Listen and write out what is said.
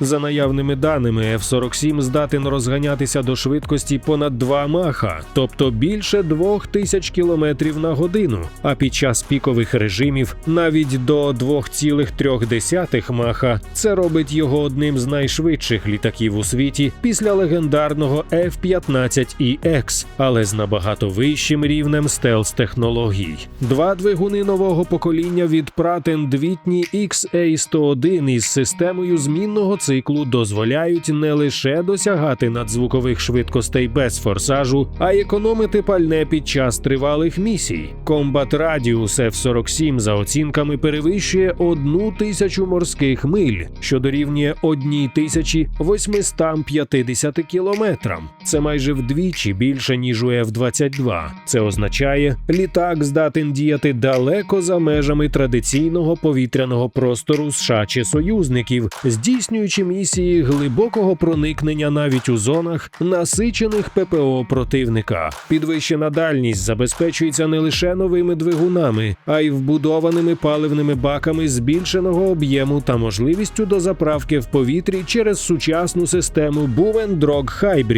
За наявними даними, F-47 здатен розганятися до швидкості понад 2 маха, тобто більше 2000 км на годину, а під час пікових режимів навіть до 2,3 маха. Це робить його одним з найшвидших літаків у світі після легендарного F-15EX, але з набагато вищим рівнем стелс-технологій. Два двигуни нового покоління від Pratt Whitney XA101 із системою змінного циклу дозволяють не лише досягати надзвукових швидкостей без форсажу, а й економити пальне під час тривалих місій. Комбат Радіус F-47 за оцінками перевищує одну тисячу морських миль, що дорівнює одній тисячі 850 кілометрам. Це майже вдвічі більше ніж у F-22. Це означає, літак здатен діяти далеко за межами традиційного повітряного простору США чи союзників, здійснюючи місії глибокого проникнення навіть у зонах, насичених ППО противника. Підвищена дальність забезпечується не лише новими двигунами, а й вбудованими паливними баками збільшеного об'єму та можливістю до заправки в повітрі через сучасну систему Бувендрог Hybrid,